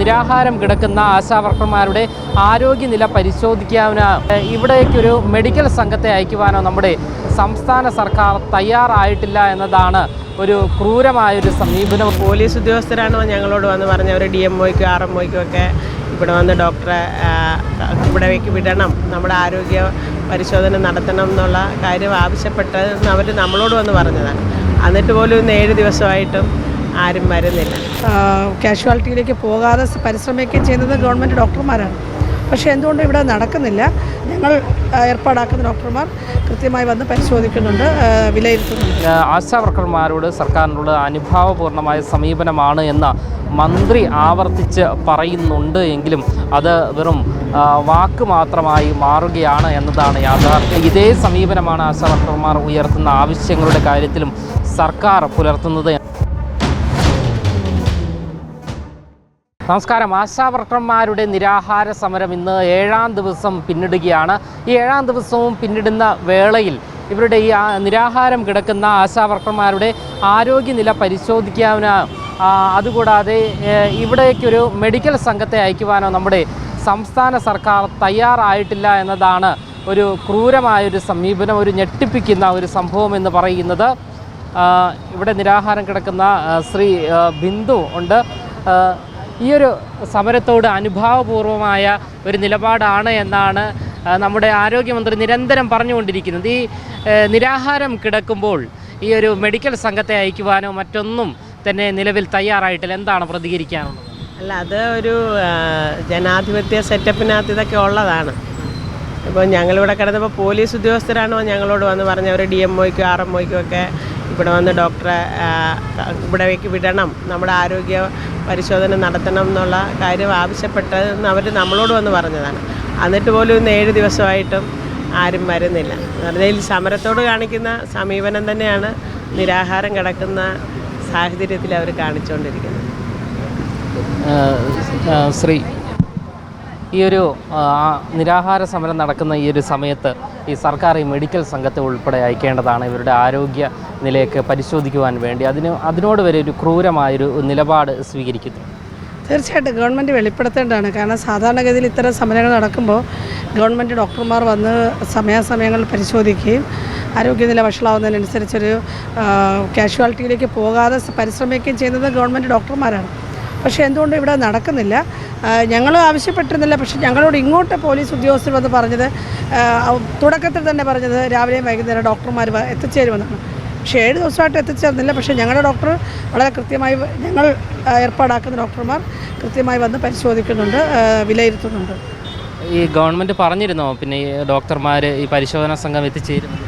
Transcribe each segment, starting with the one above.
നിരാഹാരം കിടക്കുന്ന ആശാവർക്കർമാരുടെ ആരോഗ്യനില പരിശോധിക്കാനോ ഇവിടേക്കൊരു മെഡിക്കൽ സംഘത്തെ അയക്കുവാനോ നമ്മുടെ സംസ്ഥാന സർക്കാർ തയ്യാറായിട്ടില്ല എന്നതാണ് ഒരു ക്രൂരമായൊരു സമീപനം. പോലീസ് ഉദ്യോഗസ്ഥരാണ് ഞങ്ങളോട് വന്ന് പറഞ്ഞവർ ഡി എം ഒയ്ക്കും ആർ എം ഒക്കെ ഇവിടെ വന്ന് ഡോക്ടറെ ഇവിടെ ഇവിടേക്ക് വിടണം നമ്മുടെ ആരോഗ്യ പരിശോധന നടത്തണം എന്നുള്ള കാര്യം ആവശ്യപ്പെട്ടതെന്ന് അവർ നമ്മളോട് വന്ന് പറഞ്ഞതാണ്. എന്നിട്ട് പോലും ഇന്ന് ഏഴ് ദിവസമായിട്ടും ആരും വരുന്നില്ല. കാഷ്വാലിറ്റിയിലേക്ക് പോകാതെ പരിശ്രമിക്കുകയും ചെയ്യുന്നത് ഗവൺമെന്റ് ഡോക്ടർമാരാണ്. പക്ഷേ എന്തുകൊണ്ട് ഇവിടെ നടക്കുന്നില്ല? ഞങ്ങൾ ഏർപ്പാടാക്കുന്ന ഡോക്ടർമാർ കൃത്യമായി വന്ന് പരിശോധിക്കുന്നുണ്ട് വിലയിരുത്തുന്നുണ്ട്. ആശാ ആശാവർക്കർമാരോട് സർക്കാരിനുള്ള അനുഭാവപൂർണമായ സമീപനമാണ് എന്ന മന്ത്രി ആവർത്തിച്ച് പറയുന്നുണ്ട് എങ്കിലും അത് വെറും വാക്ക് മാത്രമായി മാറുകയാണ് എന്നതാണ് യാഥാർത്ഥ്യം. ഇതേ സമീപനമാണ് ആശാ വർക്കർമാർ ഉയർത്തുന്ന ആവശ്യങ്ങളുടെ കാര്യത്തിലും സർക്കാർ പുലർത്തുന്നത്. നമസ്കാരം. ആശാവർക്കർമാരുടെ നിരാഹാര സമരം ഇന്ന് ഏഴാം ദിവസം പിന്നിടുകയാണ്. ഈ ഏഴാം ദിവസവും പിന്നിടുന്ന വേളയിൽ ഇവരുടെ ഈ നിരാഹാരം കിടക്കുന്ന ആശാവർക്കർമാരുടെ ആരോഗ്യനില പരിശോധിക്കാവുന്ന അതുകൂടാതെ ഇവിടേക്കൊരു മെഡിക്കൽ സംഘത്തെ അയക്കുവാനോ നമ്മുടെ സംസ്ഥാന സർക്കാർ തയ്യാറായിട്ടില്ല എന്നതാണ് ഒരു ക്രൂരമായൊരു സമീപനം ഒരു ഞെട്ടിപ്പിക്കുന്ന ഒരു സംഭവം എന്ന് പറയുന്നത്. ഇവിടെ നിരാഹാരം കിടക്കുന്ന ശ്രീ ബിന്ദു ഉണ്ട്. ഈ ഒരു സമരത്തോട് അനുഭാവപൂർവമായ ഒരു നിലപാടാണ് എന്നാണ് നമ്മുടെ ആരോഗ്യമന്ത്രി നിരന്തരം പറഞ്ഞുകൊണ്ടിരിക്കുന്നത്. ഈ നിരാഹാരം കിടക്കുമ്പോൾ ഈ ഒരു മെഡിക്കൽ സംഘത്തെ അയക്കുവാനോ മറ്റൊന്നും തന്നെ നിലവിൽ തയ്യാറായിട്ടില്ല. എന്താണ് പ്രതികരിക്കാനുള്ളത്? അല്ല അത് ഒരു ജനാധിപത്യ സെറ്റപ്പിനകത്ത് ഇതൊക്കെ ഉള്ളതാണ്. ഇപ്പോൾ ഞങ്ങളിവിടെ കിടന്നപ്പോൾ പോലീസ് ഉദ്യോഗസ്ഥരാണോ ഞങ്ങളോട് വന്ന് പറഞ്ഞ അവർ ഡി എം ഒയ്ക്കും ആർ എം ഒക്കെ ഇവിടെ വന്ന് ഡോക്ടറെ ഇവിടേക്ക് വിടണം. നമ്മുടെ ആരോഗ്യ പരിശോധന നടത്തണം എന്നുള്ള കാര്യം ആവശ്യപ്പെട്ടതെന്ന് അവർ നമ്മളോട് വന്ന് പറഞ്ഞതാണ്. എന്നിട്ട് പോലും ഇന്ന് ഏഴ് ദിവസമായിട്ടും ആരും വരുന്നില്ല. ഈ സമരത്തോട് കാണിക്കുന്ന സമീപനം തന്നെയാണ് നിരാഹാരം കിടക്കുന്ന സാഹചര്യത്തിൽ അവർ കാണിച്ചുകൊണ്ടിരിക്കുന്നത്. ശ്രീ ഈ ഒരു നിരാഹാര സമരം നടക്കുന്ന ഈ ഒരു സമയത്ത് ഈ സർക്കാർ ഈ മെഡിക്കൽ സംഘത്തെ ഉൾപ്പെടെ അയക്കേണ്ടതാണ്. ഇവരുടെ ആരോഗ്യ നിലയൊക്കെ പരിശോധിക്കുവാൻ വേണ്ടി അതിന് അതിനോട് വരെ ഒരു ക്രൂരമായൊരു നിലപാട് സ്വീകരിക്കുന്നു. തീർച്ചയായിട്ടും ഗവൺമെന്റ് വെളിപ്പെടുത്തേണ്ടതാണ്. കാരണം സാധാരണഗതിയിൽ ഇത്തരം സമരങ്ങൾ നടക്കുമ്പോൾ ഗവൺമെന്റ് ഡോക്ടർമാർ വന്ന് സമയാസമയങ്ങളിൽ പരിശോധിക്കുകയും ആരോഗ്യനില വഷളാവുന്നതിനനുസരിച്ചൊരു കാഷ്വാലിറ്റിയിലേക്ക് പോകാതെ പരിശ്രമിക്കുകയും ചെയ്യുന്നത് ഗവൺമെന്റ് ഡോക്ടർമാരാണ്. പക്ഷേ എന്തുകൊണ്ട് ഇവിടെ നടക്കുന്നില്ല. ഞങ്ങൾ ആവശ്യപ്പെട്ടിരുന്നില്ല. പക്ഷേ ഞങ്ങളോട് ഇങ്ങോട്ട് പോലീസ് ഉദ്യോഗസ്ഥർ വന്ന് പറഞ്ഞത് തുടക്കത്തിൽ തന്നെ പറഞ്ഞത് രാവിലെയും വൈകുന്നേരം ഡോക്ടർമാർ എത്തിച്ചേരുമെന്നാണ് പക്ഷേ ഏഴ് ദിവസമായിട്ട് എത്തിച്ചേർന്നില്ല. പക്ഷേ ഞങ്ങളുടെ ഡോക്ടർ വളരെ കൃത്യമായി ഞങ്ങൾ ഏർപ്പാടാക്കുന്ന ഡോക്ടർമാർ കൃത്യമായി വന്ന് പരിശോധിക്കുന്നുണ്ട് വിലയിരുത്തുന്നുണ്ട്. ഈ ഗവൺമെന്റ് പറഞ്ഞിരുന്നോ? പിന്നെ ഈ ഡോക്ടർമാർ ഈ പരിശോധനാ സംഘം എത്തിച്ചേരുന്നു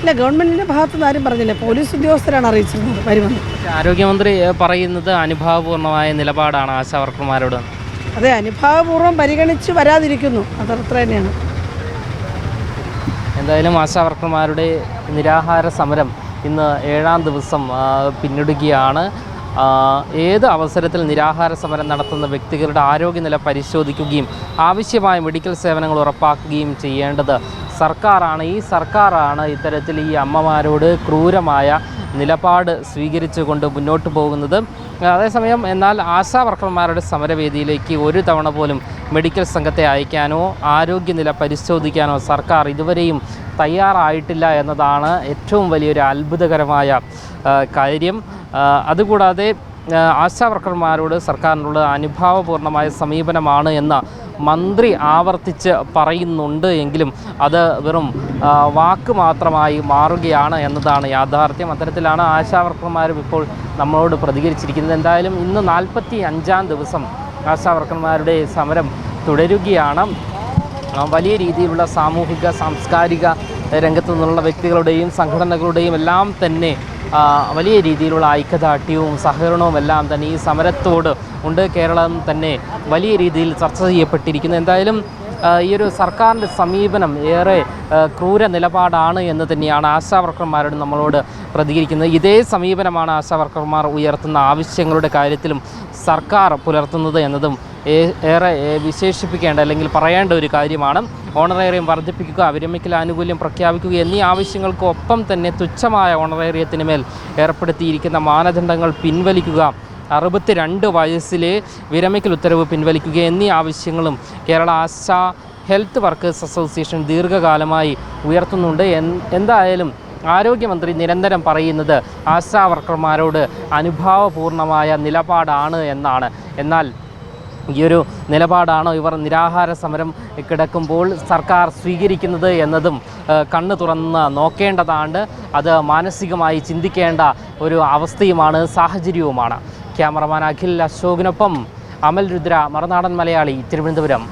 ഇല്ല ഗവൺമെന്റിന്റെ ഭാഗത്തു നിന്ന് ആരും പറഞ്ഞില്ല. പോലീസ് ഉദ്യോഗസ്ഥരാണ് അറിയിച്ചിരുന്നത് വരുമെന്ന്. ആരോഗ്യമന്ത്രി പറയുന്നത് അനുഭാവപൂർണമായ നിലപാടാണ് ആശാവർക്കർമാരോട് അതെ അനുഭാവപൂർവം പരിഗണിച്ച് വരാതിരിക്കുന്നു. അതത്ര തന്നെയാണ്. എന്തായാലും ആശാവർക്കർമാരുടെ നിരാഹാര സമരം ഇന്ന് ഏഴാം ദിവസം പിന്നിടുകയാണ്. ഏത് അവസരത്തിൽ നിരാഹാര സമരം നടത്തുന്ന വ്യക്തികളുടെ ആരോഗ്യനില പരിശോധിക്കുകയും ആവശ്യമായ മെഡിക്കൽ സേവനങ്ങൾ ഉറപ്പാക്കുകയും ചെയ്യേണ്ടത് സർക്കാരാണ് ഈ സർക്കാരാണ് ഇത്തരത്തിൽ ഈ അമ്മമാരോട് ക്രൂരമായ നിലപാട് സ്വീകരിച്ചുകൊണ്ട് മുന്നോട്ട് പോകുന്നത്. അതേസമയം എന്നാൽ ആശാ വർക്കർമാരുടെ സമരവേദിയിലേക്ക് ഒരു തവണ പോലും മെഡിക്കൽ സംഘത്തെ അയക്കാനോ ആരോഗ്യനില പരിശോധിക്കാനോ സർക്കാർ ഇതുവരെയും തയ്യാറായിട്ടില്ല എന്നതാണ് ഏറ്റവും വലിയൊരു അത്ഭുതകരമായ കാര്യം. അതുകൂടാതെ ആശാവർക്കർമാരോട് ആശാ വർക്കർമാരോട് സർക്കാരിനുള്ള അനുഭാവപൂർണമായ സമീപനമാണ് എന്ന് മന്ത്രി ആവർത്തിച്ച് പറയുന്നുണ്ട് എങ്കിലും അത് വെറും വാക്ക് മാത്രമായി മാറുകയാണ് എന്നതാണ് യാഥാർത്ഥ്യം. അത്തരത്തിലാണ് ആശാവർക്കർമാരും ഇപ്പോൾ നമ്മളോട് പ്രതികരിച്ചിരിക്കുന്നത്. എന്തായാലും ഇന്ന് നാൽപ്പത്തി അഞ്ചാം ദിവസം ആശാവർക്കർമാരുടെ സമരം തുടരുകയാണ്. വലിയ രീതിയിലുള്ള സാമൂഹിക സാംസ്കാരിക രംഗത്തു നിന്നുള്ള വ്യക്തികളുടെയും സംഘടനകളുടെയും എല്ലാം തന്നെ വലിയ രീതിയിലുള്ള ഐക്യദാർഢ്യവും സഹകരണവും എല്ലാം തന്നെ ഈ സമരത്തോട് ഉണ്ട്. കേരളം തന്നെ വലിയ രീതിയിൽ ചർച്ച ചെയ്യപ്പെട്ടിരിക്കുന്നു. എന്തായാലും ഈ ഒരു സർക്കാരിന്റെ സമീപനം ഏറെ ക്രൂര നിലപാടാണ് എന്ന് തന്നെയാണ് ആശാവർക്കർമാരോട് നമ്മളോട് പ്രതികരിക്കുന്നത്. ഇതേ സമീപനമാണ് ആശാവർക്കർമാർ ഉയർത്തുന്ന ആവശ്യങ്ങളുടെ കാര്യത്തിലും സർക്കാർ പുലർത്തുന്നത് എന്നതും ഏറെ വിശേഷിപ്പിക്കേണ്ട അല്ലെങ്കിൽ പറയേണ്ട ഒരു കാര്യമാണ്. ഓണറേറിയം വർദ്ധിപ്പിക്കുക വിരമിക്കൽ ആനുകൂല്യം പ്രഖ്യാപിക്കുക എന്നീ ആവശ്യങ്ങൾക്കൊപ്പം തന്നെ തുച്ഛമായ ഓണറേറിയത്തിന് മേൽ ഏർപ്പെടുത്തിയിരിക്കുന്ന മാനദണ്ഡങ്ങൾ പിൻവലിക്കുക അറുപത്തിരണ്ട് വയസ്സിലെ വിരമിക്കൽ ഉത്തരവ് പിൻവലിക്കുക എന്നീ ആവശ്യങ്ങളും Kerala ASHA health workers association ദീർഘകാലമായി ഉയർത്തുന്നുണ്ട്. എന്തായാലും ആരോഗ്യമന്ത്രി നിരന്തരം പറയുന്നത് ആശാ വർക്കർമാരോട് അനുഭാവപൂർണമായ നിലപാടാണ് എന്നാണ്. എന്നാൽ ഈ ഒരു നിലപാടാണോ ഇവർ നിരാഹാര സമരം കിടക്കുമ്പോൾ സർക്കാർ സ്വീകരിക്കുന്നത് എന്നതും കണ്ണ് തുറന്ന് നോക്കേണ്ടതാണ്. അത് മാനസികമായി ചിന്തിക്കേണ്ട ഒരു അവസ്ഥയുമാണ് സാഹചര്യവുമാണ്. ക്യാമറമാൻ അഖിൽ അശോകിനൊപ്പം അമൽ രുദ്ര മറുനാടൻ മലയാളി തിരുവനന്തപുരം.